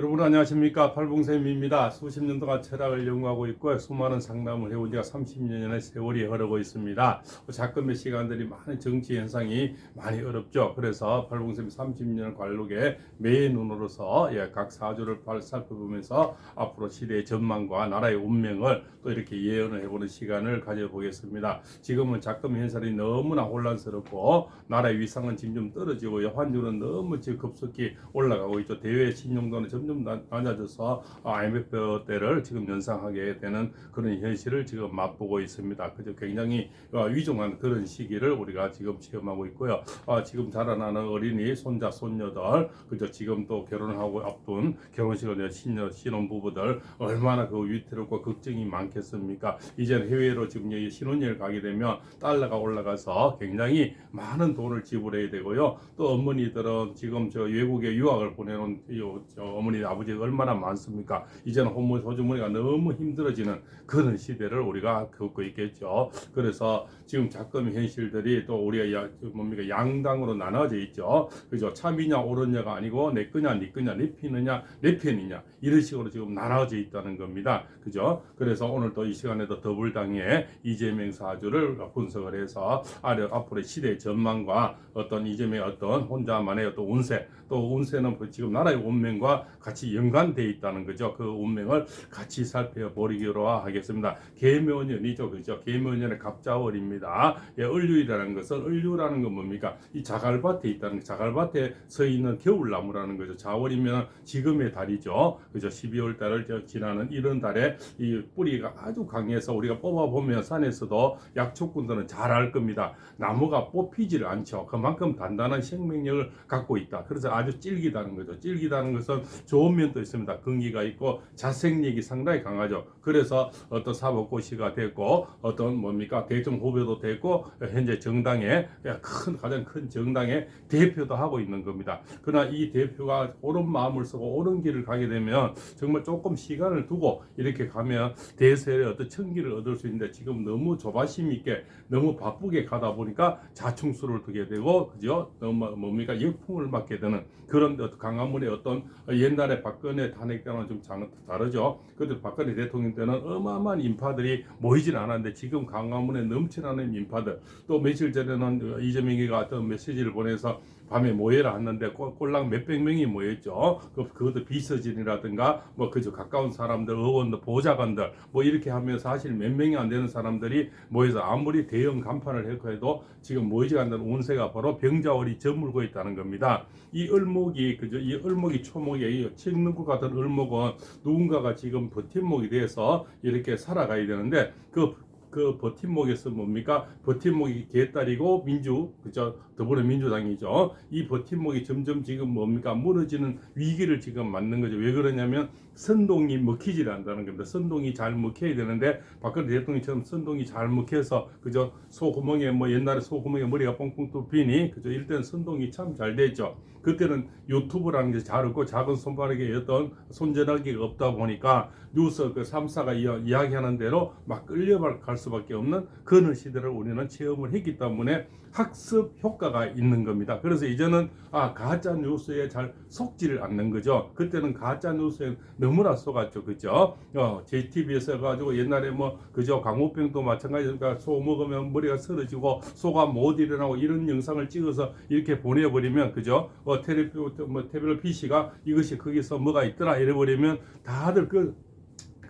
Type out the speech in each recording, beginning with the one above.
여러분 안녕하십니까 팔봉쌤입니다. 수십 년 동안 철학을 연구하고 있고 수많은 상담을 해온 지가 30년의 세월이 흐르고 있습니다. 작금의 시간들이 많은 정치 현상이 많이 어렵죠. 그래서 팔봉쌤 30년 관록에 매의 눈으로서 예, 각 사주를 발- 살펴보면서 앞으로 시대의 전망과 나라의 운명을 또 이렇게 예언을 해보는 시간을 가져보겠습니다. 지금은 작금 현상이 너무나 혼란스럽고 나라의 위상은 점점 떨어지고 환율은 너무 지금 급속히 올라가고 있죠. 대외 신용도는 점점 나- 낮아져서 IMF 때를 지금 연상하게 되는 그런 현실을 지금 맛보고 있습니다. 그죠? 굉장히 어, 위중한 그런 시기를 우리가 지금 체험하고 있고요. 어, 지금 자라나는 어린이 손자 손녀들 그죠? 지금 또 결혼하고 앞둔 결혼식을 신녀 신혼 부부들 얼마나 그 위태롭고 걱정이 많겠습니까? 이제는 해외로 지금 여기 신혼여행 가게 되면 달러가 올라가서 굉장히 많은 돈을 지불해야 되고요. 또 어머니들은 지금 저 외국에 유학을 보내놓은 요- 저 어머니 아버지가 얼마나 많습니까? 이제는 호주머니가 너무 힘들어지는 그런 시대를 우리가 겪고 있겠죠. 그래서 지금 작금 현실들이 또 우리가 야, 저 뭡니까 양당으로 나눠져 있죠. 그죠? 참이냐 옳으냐가 아니고 내 거냐 네 거냐 내 편이냐 내 편이냐 이런 식으로 지금 나눠져 있다는 겁니다. 그죠? 그래서 오늘 또 이 시간에도 더불당의 이재명 사주를 분석을 해서 아래 앞으로의 시대 전망과 어떤 이재명의 어떤 혼자만의 어떤 운세 또 운세는 그 지금 나라의 운명과 같이 연관돼 있다는 거죠. 그 운명을 같이 살펴보기로 하겠습니다. 계묘년이죠, 그죠? 계묘년의 갑자월입니다. 예, 을류이라는 것은 을류라는 건 뭡니까? 이 자갈밭에 있다는 거, 자갈밭에 서 있는 겨울나무라는 거죠. 자월이면 지금의 달이죠, 그죠? 12월 달을 저 지나는 이런 달에 이 뿌리가 아주 강해서 우리가 뽑아 보면 산에서도 약초꾼들은 잘 알 겁니다. 나무가 뽑히지를 않죠. 그만큼 단단한 생명력을 갖고 있다. 그래서 아주 질기다는 거죠. 질기다는 것은 좋은 면도 있습니다. 근기가 있고 자생력이 상당히 강하죠. 그래서 어떤 사법고시가 됐고 어떤 뭡니까 대통령 후보도 됐고 현재 정당의 큰 가장 큰 정당의 대표도 하고 있는 겁니다. 그러나 이 대표가 옳은 마음을 쓰고 옳은 길을 가게 되면 정말 조금 시간을 두고 이렇게 가면 대세의 어떤 청기를 얻을 수 있는데 지금 너무 조바심 있게 너무 바쁘게 가다 보니까 자충수를 두게 되고 그죠? 너무 뭡니까 역풍을 맞게 되는 그런 강화문의 어떤 옛날 에 박근혜 탄핵 때는 좀 장- 다르죠. 그때 박근혜 대통령 때는 어마어마한 인파들이 모이진 않았는데 지금 강화문에 넘쳐나는 인파들 또 며칠 전에는 이재명이가 어떤 메시지를 보내서 밤에 모여라 했는데 꼴- 꼴랑 몇백 명이 모였죠. 그, 그것도 비서진이라든가 뭐 그저 가까운 사람들, 의원들, 보좌관들 뭐 이렇게 하면 사실 몇 명이 안 되는 사람들이 모여서 아무리 대형 간판을 해도 지금 모이지 않는 운세가 바로 병자월이 저물고 있다는 겁니다. 이 을목이 그죠? 이 을목이 초목이 이 찍는 것 같은 을목은 누군가가 지금 버팀목이 돼서 이렇게 살아가야 되는데 그 그 버팀목에서 뭡니까? 버팀목이 개딸이고 민주 그죠? 더불어민주당이죠. 이 버팀목이 점점 지금 뭡니까? 무너지는 위기를 지금 맞는 거죠. 왜 그러냐면 선동이 먹히질 않는다는 겁니다. 선동이 잘 먹혀야 되는데 박근혜 대통령처럼 선동이 잘 먹혀서 그죠? 소구멍에 뭐 옛날에 소구멍에 머리가 뻥뻥 뚫히니 그죠? 일단 선동이 참 잘 됐죠. 그때는 유튜브라는 게 잘 없고 작은 손바닥에 어떤 손전화기가 없다 보니까 뉴스 그 3사가 이야기하는 대로 막 끌려갈 수밖에 없는 그런 시대를 우리는 체험을 했기 때문에 학습 효과가 있는 겁니다. 그래서 이제는 아 가짜 뉴스에 잘 속지를 않는 거죠. 그때는 가짜 뉴스에 너무나 속았죠, 그죠? 어, JTBC에서 가지고 옛날에 뭐 그죠 강호병도 마찬가지니까 소 먹으면 머리가 쓰러지고 소가 못 일어나고 이런 영상을 찍어서 이렇게 보내버리면 그죠? 어, 테레비 뭐 테레비 PC가 이것이 거기서 뭐가 있더라 이래버리면 다들 그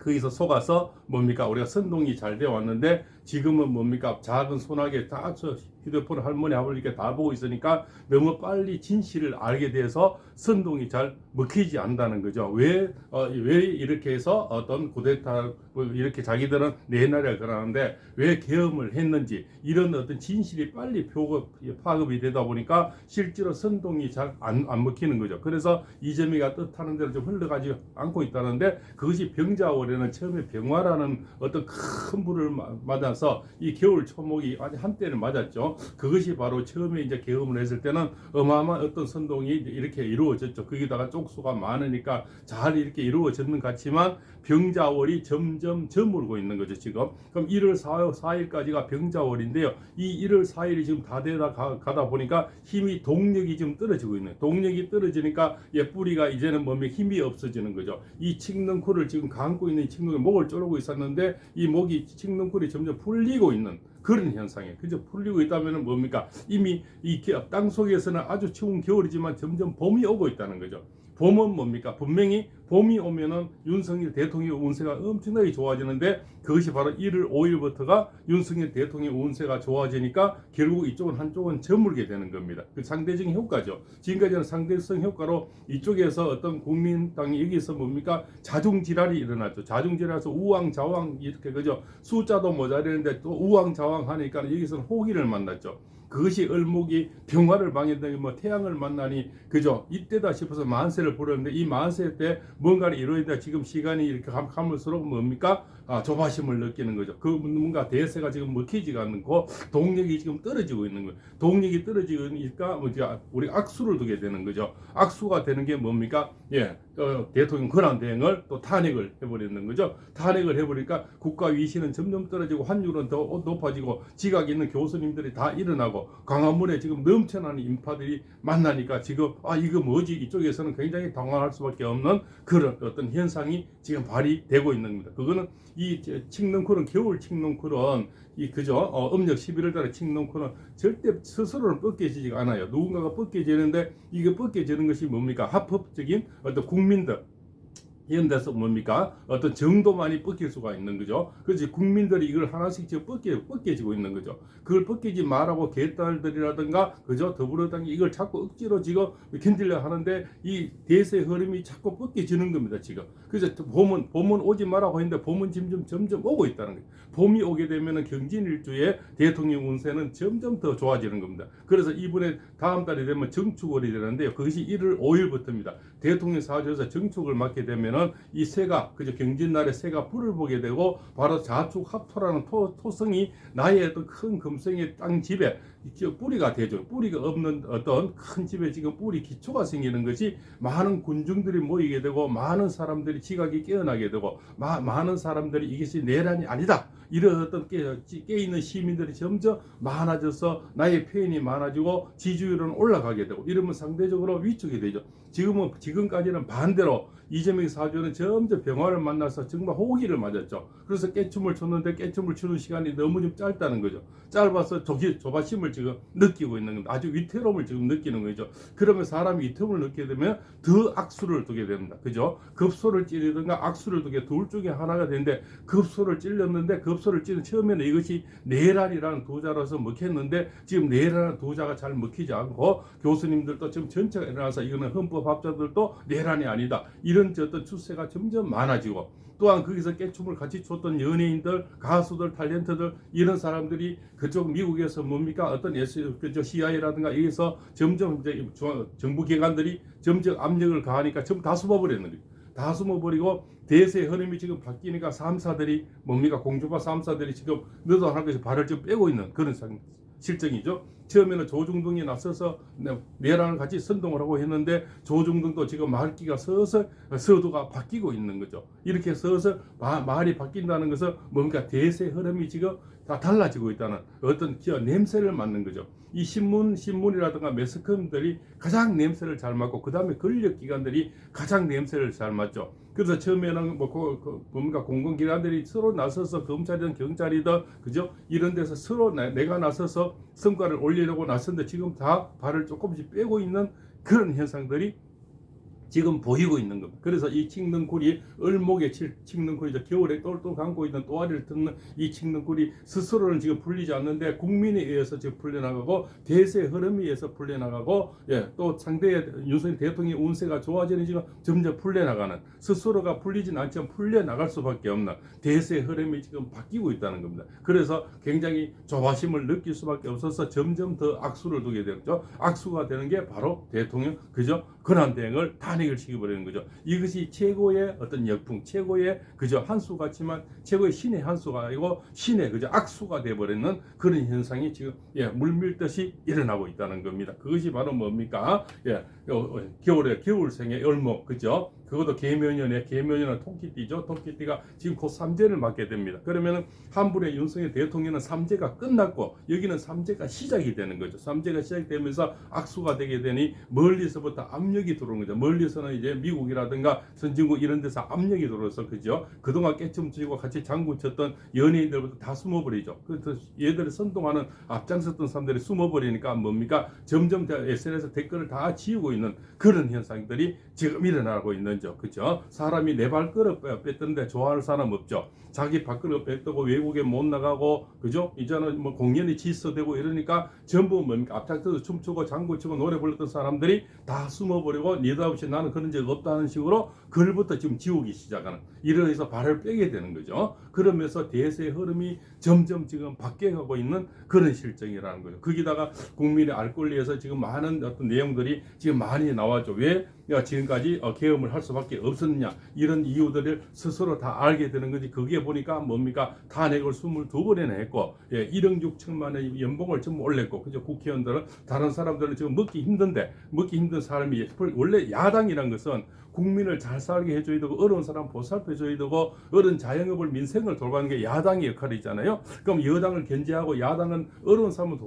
거기서 속아서 뭡니까? 우리가 선동이 잘 되어 왔는데 지금은 뭡니까? 작은 소나기에 다저 휴대폰 할머니 아버지께 다 보고 있으니까 너무 빨리 진실을 알게 돼서 선동이 잘 먹히지 않는다는 거죠. 왜, 어, 왜 이렇게 해서 어떤 뭐 이렇게 자기들은 내나라 그러는데 왜 계엄을 했는지 이런 어떤 진실이 빨리 표급, 파급이 되다 보니까 실제로 선동이 잘 안 안 먹히는 거죠. 그래서 이재명이가 뜻하는 대로 좀 흘러가지 않고 있다는데 그것이 병자월에는 처음에 병화라는 어떤 큰 불을 마- 맞아 나서 이 겨울 초목이 아주 한때는 맞았죠. 그것이 바로 처음에 이제 개업을 했을 때는 어마어마한 어떤 선동이 이렇게 이루어졌죠. 거기다가 쪽수가 많으니까 잘 이렇게 이루어졌는 것 같지만 병자월이 점점 저물고 있는 거죠 지금. 그럼 1월 4일, 4일까지가 병자월인데요. 이 1월 4일이 지금 다 되다 가, 다 보니까 힘이 동력이 지금 떨어지고 있는. 동력이 떨어지니까 예 뿌리가 이제는 몸에 힘이 없어지는 거죠. 이 칡능쿨을 지금 감고 있는 칡능이 목을 조르고 있었는데 이 목이 칡능쿨이 점점 풀리고 있는 그런 현상이에요. 그죠? 풀리고 있다면 뭡니까? 이미 이 땅 속에서는 아주 추운 겨울이지만 점점 봄이 오고 있다는 거죠. 봄은 뭡니까? 분명히 봄이 오면은 윤석열 대통령 운세가 엄청나게 좋아지는데 그것이 바로 1월 5일부터가 윤석열 대통령 운세가 좋아지니까 결국 이쪽은 한쪽은 저물게 되는 겁니다. 그 상대적인 효과죠. 지금까지는 상대성 효과로 이쪽에서 어떤 국민당이 여기서 뭡니까? 자중질환이 일어났죠. 자중질환에서 우왕좌왕 이렇게 그죠? 숫자도 모자라는데 또 우왕좌왕 하니까 여기서는 호기를 만났죠. 그것이 을목이 병화를 방해되니 뭐 태양을 만나니 그죠? 이때다 싶어서 만세를 부르는데 이 만세 때 뭔가를 이루어야 지금 시간이 이렇게 감, 감을수록 뭡니까? 아, 조바심을 느끼는 거죠. 그 뭔가 대세가 지금 먹히지가 않고 동력이 지금 떨어지고 있는 거예요. 동력이 떨어지니까 뭐 우리 악수를 두게 되는 거죠. 악수가 되는 게 뭡니까? 예 어, 대통령 권한 대행을 또 탄핵을 해버리는 거죠 탄핵을 해버리니까 국가 위신은 점점 떨어지고 환율은 더 높아지고 지각 있는 교수님들이 다 일어나고 광화문에 지금 넘쳐나는 인파들이 만나니까 지금 아 이거 뭐지 이쪽에서는 굉장히 당황할 수밖에 없는 그런 어떤 현상이 지금 발휘되고 있는 겁니다. 그거는 이 칡능쿨은 겨울 칡능쿨은 이 그죠 어, 음력 11월 달에 칡능쿨은 절대 스스로는 벗겨지지가 않아요. 누군가가 벗겨지는데 이게 벗겨지는 것이 뭡니까 합법적인 어떤 국 민들 이런 데서 뭡니까? 어떤 정도만이 뻗길 수가 있는 거죠. 그래서 국민들이 이걸 하나씩 지금 뻗게, 뻗겨지고 있는 거죠. 그걸 뻗기지 말라고 개딸들이라든가, 그죠? 더불어당이 이걸 자꾸 억지로 지금 견디려 하는데 이 대세 흐름이 자꾸 뻗겨지는 겁니다, 지금. 그래서 봄은, 봄은 오지 말라고 했는데 봄은 점점, 점점 오고 있다는 거예요. 봄이 오게 되면은 경진일주에 대통령 운세는 점점 더 좋아지는 겁니다. 그래서 이번에 다음 달이 되면 정축월이 되는데요. 그것이 1월 5일부터입니다. 대통령 사주에서 정축을 맡게 되면은 이 새가 그저 경진날에 새가 불을 보게 되고 바로 자축 합토라는 토, 토성이 나의 큰 금성의 땅 집에 뿌리가 되죠. 뿌리가 없는 어떤 큰 집에 지금 뿌리 기초가 생기는 것이 많은 군중들이 모이게 되고 많은 사람들이 지각이 깨어나게 되고 마, 많은 사람들이 이것이 내란이 아니다. 이런 어떤 깨, 깨 있는 시민들이 점점 많아져서 나의 표현이 많아지고 지지율은 올라가게 되고 이러면 상대적으로 위축이 되죠. 지금은 지금까지는 반대로 이재명 사주는 점점 병화를 만나서 정말 호기를 맞았죠. 그래서 깨춤을 췄는데 깨춤을 추는 시간이 너무 좀 짧다는 거죠. 짧아서 조 기, 조바심을 지금 느끼고 있는 겁니다. 아주 위태로움을 지금 느끼는 거죠. 그러면 사람이 위태로움을 느끼게 되면 더 악수를 두게 됩니다. 그죠? 급소를 찌르든가 악수를 두게 둘 중에 하나가 되는데 급소를 찔렸는데 급소를 찌른 처음에는 이것이 내란이라는 도자로서 먹혔는데 지금 내란이라는 도자가 잘 먹히지 않고 교수님들도 지금 전체가 일어나서 이거는 헌법학자들도 내란이 아니다. 이런 어떤 추세가 점점 많아지고 또한 거기서 깨춤을 같이 췄던 연예인들, 가수들, 탤런트들 이런 사람들이 그쪽 미국에서 뭡니까 어떤 그저 CIA라든가 여기서 점점 이제 정부 기관들이 점점 압력을 가하니까 전부 다 숨어버렸는 거예요. 다 숨어버리고 대세 흐름이 지금 바뀌니까 3사들이 뭡니까 공주파 3사들이 지금 너도 하나 것이 발을 좀 빼고 있는 그런 상, 실정이죠. 처음에는 조중동이 나서서 내란을 같이 선동을 하고 했는데 조중동도 지금 말기가 서서 서도가 바뀌고 있는 거죠. 이렇게 서서 말이 바뀐다는 것은 뭔가 대세 흐름이 지금 다 달라지고 있다는 어떤 기업 냄새를 맡는 거죠. 이 신문 신문이라든가 매스컴들이 가장 냄새를 잘 맡고 그 다음에 권력 기관들이 가장 냄새를 잘 맡죠. 그래서 처음에는 뭐 그, 그 뭔가 공공기관들이 서로 나서서 검찰이든 경찰이든 그죠 이런 데서 서로 내, 내가 나서서 성과를 올리려고 나섰는데 지금 다 발을 조금씩 빼고 있는 그런 현상들이 지금 보이고 있는 겁니다. 그래서 이 칡능굴이 을목에 칡능굴이죠. 겨울에 똘똘 감고 있는 또아리를 듣는 이 칡능굴이 스스로는 지금 풀리지 않는데 국민에 의해서 지금 풀려나가고 대세 흐름에 의해서 풀려나가고 예, 또 상대의 윤석열 대통령의 운세가 좋아지는 지금 점점 풀려나가는 스스로가 풀리진 않지만 풀려나갈 수밖에 없는 대세 흐름이 지금 바뀌고 있다는 겁니다. 그래서 굉장히 조바심을 느낄 수밖에 없어서 점점 더 악수를 두게 되죠. 악수가 되는 게 바로 대통령 그죠? 권한 대행을 탄핵을 시켜버리는 거죠. 이것이 최고의 어떤 역풍, 최고의 그저 한수 같지만 최고의 신의 한수가 아니고 신의 그저 악수가 돼버리는 그런 현상이 지금 예, 물밀듯이 일어나고 있다는 겁니다. 그것이 바로 뭡니까? 예, 겨울에 겨울생의 열목 그죠? 그것도 계면연의 계면연은 토끼띠죠. 토끼띠가 지금 곧 삼재를 맞게 됩니다. 그러면은 한불의 윤석열 대통령은 삼재가 끝났고 여기는 삼재가 시작이 되는 거죠. 삼재가 시작되면서 악수가 되게 되니 멀리서부터 압력이 들어오는 거죠. 멀리서는 이제 미국이라든가 선진국 이런 데서 압력이 들어와서 그죠. 그동안 깨춤추고 같이 장구 쳤던 연예인들부터 다 숨어버리죠. 그래서 얘들을 선동하는 앞장섰던 사람들이 숨어버리니까 뭡니까? 점점 SNS 댓글을 다 지우고 있는 그런 현상들이 지금 일어나고 있는 죠 그죠? 사람이 내 발걸음 뺐던데 좋아할 사람 없죠. 자기 발걸음 뺐다고 외국에 못 나가고 그죠? 이제는 뭐 공연이 질서되고 이러니까 전부 뭡니까? 앞장서서 춤추고 장구치고 노래 불렀던 사람들이 다 숨어버리고 니다없이 나는 그런 적 없다는 식으로 글부터 지금 지우기 시작하는 이러해서 발을 빼게 되는 거죠. 그러면서 대세의 흐름이 점점 지금 바뀌어 가고 있는 그런 실정이라는 거죠. 거기다가 국민의 알 권리에서 지금 많은 어떤 내용들이 지금 많이 나왔죠. 왜 지금까지 어, 계엄을 할 수밖에 없었느냐 이런 이유들을 스스로 다 알게 되는 거지. 그게 보니까 뭡니까 탄핵을 22번이나 했고 예, 1억 6천만의 연봉을 좀 올렸고 그죠 국회의원들은 다른 사람들은 지금 먹기 힘든데 먹기 힘든 사람이 원래 야당이란 것은 국민을 잘 살게 해줘야 되고 어려운 사람 보살펴줘야 되고 어려운 자영업을 민생을 돌보는 게 야당의 역할이잖아요. 그럼 여당을 견제하고 야당은 어려운 사람을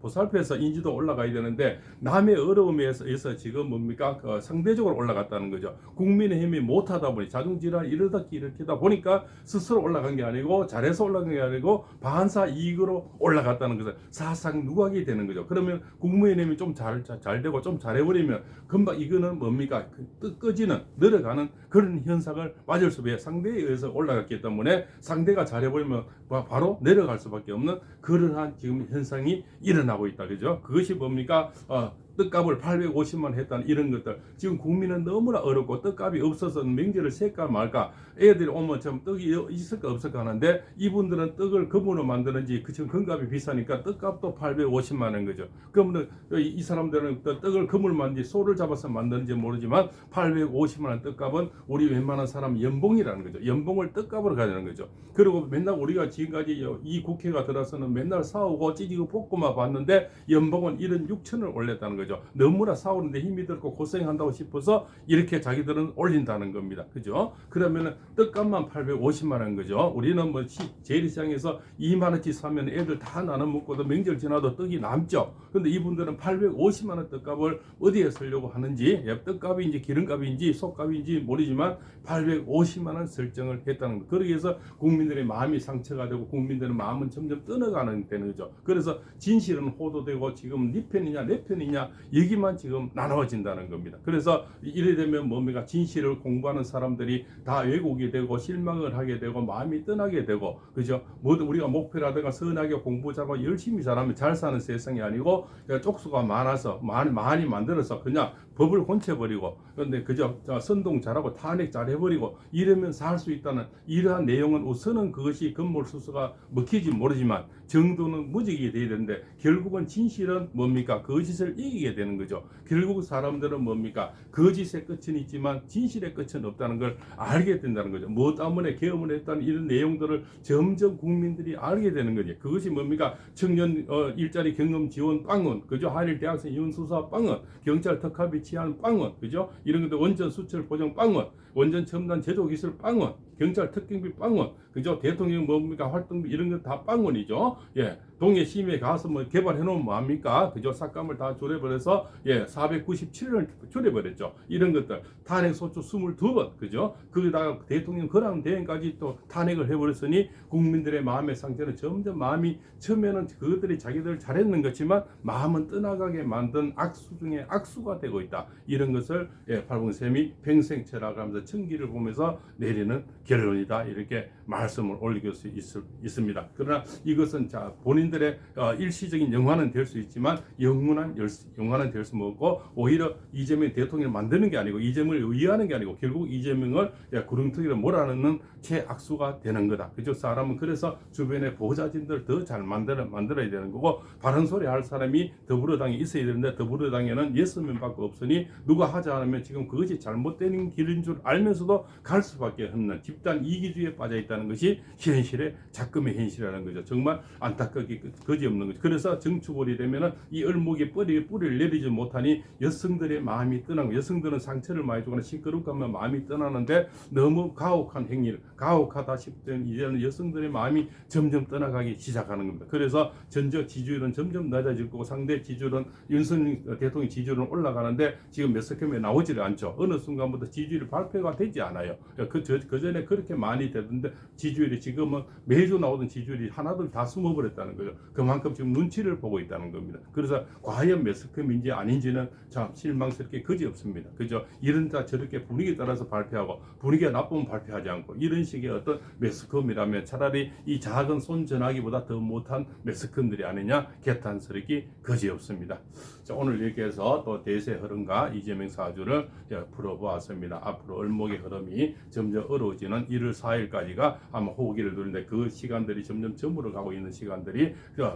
보살펴서 인지도 올라가야 되는데 남의 어려움에서 에서 지금 뭡니까 그 상대적으로 올라갔다는 거죠. 국민의힘이 못하다 보니 자중질환 이러다 일으키다 보니까 스스로 올라간 게 아니고 잘해서 올라간 게 아니고 반사 이익으로 올라갔다는 것은 사상 누각이 되는 거죠. 그러면 국민의힘이 좀잘잘 되고 좀 잘해버리면 금방 이거는 뭡니까 그 뜨- 꺼지는 늘어가는 그런 현상을 맞을 수밖에 상대에 의해서 올라갔기 때문에 상대가 잘해버리면 바- 바로 내려갈 수밖에 없는 그러한 지금 현상이 일어나고 있다 그죠? 그것이 뭡니까? 어, 떡값을 850만 했다는 이런 것들. 지금 국민은 너무나 어렵고 떡값이 없어서 명절을 셀까 말까. 애들이 오면 좀 떡이 있을까 없을까 하는데 이분들은 떡을 금으로 만드는지 그 지금 금값이 비싸니까 떡값도 850만 원 거죠. 그러면 이- 이 사람들은 또 떡을 금을 만든지 소를 잡아서 만드는지 모르지만 850만 원 떡값은 우리 웬만한 사람 연봉이라는 거죠. 연봉을 떡값으로 가지는 거죠. 그리고 맨날 우리가 지금까지 이 국회가 들어서는 맨날 싸우고 찌지고 볶고만 봤는데 연봉은 1은 6천을 올렸다는 거죠. 너무나 싸우는데 힘이 들고 고생한다고 싶어서 이렇게 자기들은 올린다는 겁니다. 그죠? 그러면은 떡값만 850만 원 거죠. 우리는 뭐 시- 재래시장에서 2만 원치 사면 애들 다 나눠 먹고도 명절 지나도 떡이 남죠. 근데 이분들은 850만 원 떡값을 어디에 쓰려고 하는지 예, 떡값인지 기름값인지 속값인지 모르지만 850만 원 설정을 했다는 거. 그러기 위해서 국민들의 마음이 상처가 되고 국민들의 마음은 점점 떠나가는 되는 거죠. 그래서 진실은 호도되고 지금 네 편이냐 내 편이냐 얘기만 지금 나눠진다는 겁니다. 그래서 이래 되면 뭡니까 진실을 공부하는 사람들이 다 왜곡이 되고 실망을 하게 되고 마음이 떠나게 되고 그죠? 모두 우리가 목표라든가 선하게 공부 잘하고 열심히 잘하면 잘 사는 세상이 아니고 쪽수가 많아서 많이 많이 만들어서 그냥 법을 혼채버리고 그런데 그저 저 선동 잘하고 탄핵 잘해버리고 이러면 살수 있다는 이러한 내용은 우선은 그것이 건물 수수가 먹히지 모르지만 정도는 무지게 돼야 되는데 결국은 진실은 뭡니까 거짓을 이기게 되는 거죠. 결국 사람들은 뭡니까 거짓의 끝은 있지만 진실의 끝은 없다는 걸 알게 된다는 거죠. 뭐 때문에 계엄을 했다는 이런 내용들을 점점 국민들이 알게 되는 거죠. 그것이 뭡니까 청년 어, 일자리 경험 지원 빵원 그죠 한일 대학생 윤수사 빵원 경찰 특합이 취한 빵원 그죠? 이런 것들 원전 수출 보정 빵원 원전 첨단 제조 기술 빵원 경찰 특경비 빵원. 그죠? 대통령 뭡니까? 활동비 이런 거다 빵원이죠. 예. 동해 심해 가서 뭐 개발해 놓으면 뭐합니까? 그죠? 삭감을 다 줄여버려서 예 497을 줄여버렸죠. 이런 것들. 탄핵 소추 22번. 그죠? 거기다가 대통령 권한 대행까지 또 탄핵을 해버렸으니 국민들의 마음의 상처는 점점 마음이 처음에는 그것들이 자기들 잘했는 것지만 마음은 떠나가게 만든 악수 중에 악수가 되고 있다. 이런 것을 예, 팔봉쌤이 평생체라고 하면서 천기를 보면서 내리는 결론이다. 이렇게 말씀을 올리고 수 있, 있습니다 그러나 이것은 자 본인 본인들의 어, 일시적인 영화는 될 수 있지만 영원한 열- 영화는 될 수 없고 오히려 이재명 대통령을 만드는 게 아니고 이재명을 위하는 게 아니고 결국 이재명을 야, 구렁텅이로 몰아넣는 최악수가 되는 거다. 그죠? 사람은 그래서 주변에 보좌진들 더 잘 만들어 만들어야 되는 거고 바른 소리 할 사람이 더불어당에 있어야 되는데 더불어당에는 예스맨밖에 없으니 누가 하지 않으면 지금 그것이 잘못된 길인 줄 알면서도 갈 수밖에 없는 집단 이기주의에 빠져 있다 는 것이 현실의 작금의 현실이라는 거죠. 정말 안타깝게 거지 없는 거죠. 그래서 정치골이 되면은 이 얼목에 뿌리 뿌리를 내리지 못하니 여성들의 마음이 떠나고 여성들은 상처를 많이 주거나 시끄럽고 하면 마음이 떠나는데 너무 가혹한 행위를 가혹하다 싶던 이제는 여성들의 마음이 점점 떠나가기 시작하는 겁니다. 그래서 전적 지지율은 점점 낮아질 거고 상대 지지율은 윤석열 대통령 지지율은 올라가는데 지금 몇 석점에 나오지를 않죠. 어느 순간부터 지지율이 발표가 되지 않아요. 그, 저, 그 전에 그렇게 많이 되던데 지지율이 지금은 매주 나오던 지지율이 하나둘 다 숨어버렸다는 거죠. 그만큼 지금 눈치를 보고 있다는 겁니다. 그래서 과연 몇 석점인지 아닌지는 참 실망스럽게 거지 없습니다. 그죠? 이런 다 저렇게 분위기에 따라서 발표하고 분위기가 나쁘면 발표하지 않고 이런 식의 어떤 매스컴이라면 차라리 이 작은 손 전화기보다 더 못한 매스컴들이 아니냐 개탄스럽기 거지 없습니다. 자, 오늘 이렇게 해서 또 대세 흐름과 이재명 사주를 예, 풀어보았습니다. 앞으로 얼목의 흐름이 점점 어려워지는 1월 4일까지가 아마 호기를 누리는데 그 시간들이 점점 저물어 가고 있는 시간들이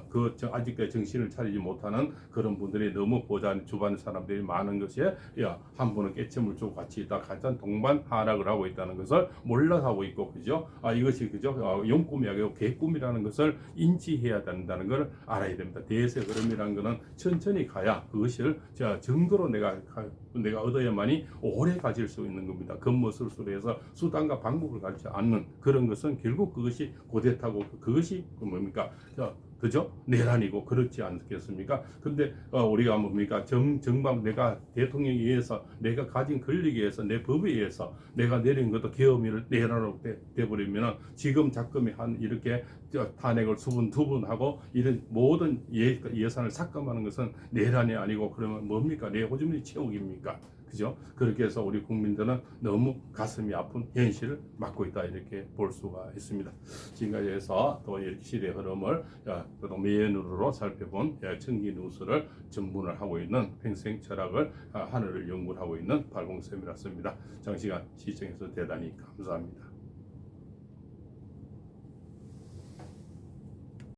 그, 아직까지 정신을 차리지 못하는 그런 분들이 너무 보자 주변 사람들이 많은 것이 야, 한 분은 깨침을 주고 같이 있다 가장 동반 하락을 하고 있다는 것을 몰라하고 있고 그죠? 아 이것이 그죠? 어, 용꿈이 아니고 개꿈이라는 것을 인지해야 된다는 걸 알아야 됩니다. 대세 흐름이라는 것은 천천히 가야 그것을 자 정도로 내가 가- 내가 얻어야만이 오래 가질 수 있는 겁니다. 겉모술수로 해서 수단과 방법을 가르치 않는 그런 것은 결국 그것이 고대타고 그것이 그 뭡니까? 자, 그죠? 내란이고 그렇지 않겠습니까? 근데 어, 우리가 뭡니까? 정, 정방 내가 대통령에 의해서 내가 가진 권력에 의해서 내 법에 의해서 내가 내린 것도 계엄을 내란으로 돼, 돼버리면은 지금 작금이 한 이렇게 저 탄핵을 수분 두분하고 이런 모든 예, 예산을 삭감하는 것은 내란이 아니고 그러면 뭡니까? 내 호주머니 채우기입니까? 그죠? 그렇게 해서 우리 국민들은 너무 가슴이 아픈 현실을 맞고 있다 이렇게 볼 수가 있습니다. 지금까지 해서 또 시대 흐름을 야, 또 매연으로 살펴본 야, 청기 누수를 전문을 하고 있는 평생 철학을 아, 하늘을 연구하고 있는 발공쌤이었습니다. 장시간 시청해서 대단히 감사합니다.